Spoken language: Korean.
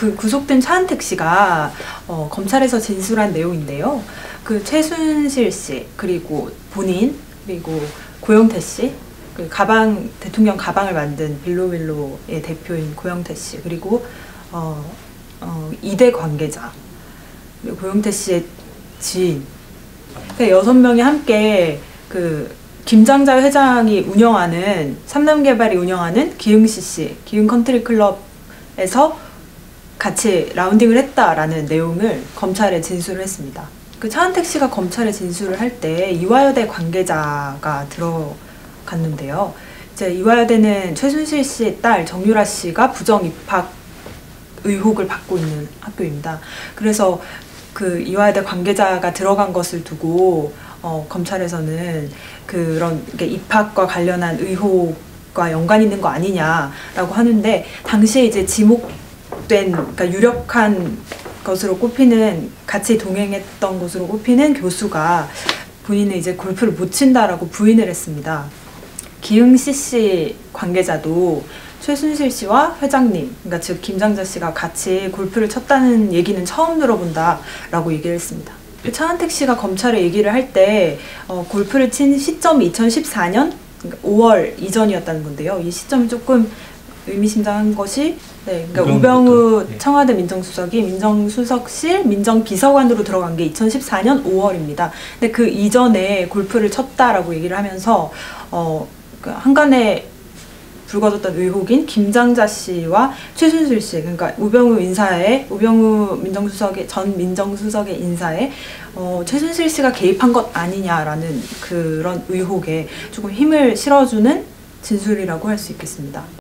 그 구속된 차은택 씨가 어, 검찰에서 진술한 내용인데요. 그 최순실 씨 그리고 본인 그리고 고영태 씨, 그 가방 대통령 가방을 만든 빌로빌로의 대표인 고영태 씨 그리고 어, 어, 이대 관계자 고영태 씨의 지인 그 여섯 명이 함께 그 김장자 회장이 운영하는 삼남개발이 운영하는 기흥 CC 기흥 컨트리 클럽에서 같이 라운딩을 했다라는 내용을 검찰에 진술을 했습니다. 그 차은택 씨가 검찰에 진술을 할 때 이화여대 관계자가 들어갔는데요. 이제 이화여대는 최순실 씨의 딸 정유라 씨가 부정 입학 의혹을 받고 있는 학교입니다. 그래서 그 이화여대 관계자가 들어간 것을 두고 어, 검찰에서는 그런 입학과 관련한 의혹과 연관 있는 거 아니냐라고 하는데 당시에 이제 지목 된 그러니까 유력한 것으로 꼽히는 같이 동행했던 것으로 꼽히는 교수가 본인은 이제 골프를 못 친다라고 부인을 했습니다. 기흥 CC 관계자도 최순실 씨와 회장님, 그러니까 즉 김장자 씨가 같이 골프를 쳤다는 얘기는 처음 들어본다라고 얘기를 했습니다. 그 차은택 씨가 검찰에 얘기를 할때 어, 골프를 친 시점이 2014년 5월 이전이었다는 건데요. 이 시점이 조금 의미심장한 것이 네, 그러니까 우병우 네. 청와대 민정수석이 민정수석실 민정비서관으로 들어간 게 2014년 5월입니다. 근데 그 이전에 골프를 쳤다라고 얘기를 하면서 어, 그 한간에 불거졌던 의혹인 김장자 씨와 최순실 씨, 그러니까 우병우 인사에 우병우 민정수석의 전 민정수석의 인사에 어, 최순실 씨가 개입한 것 아니냐라는 그런 의혹에 조금 힘을 실어주는 진술이라고 할 수 있겠습니다.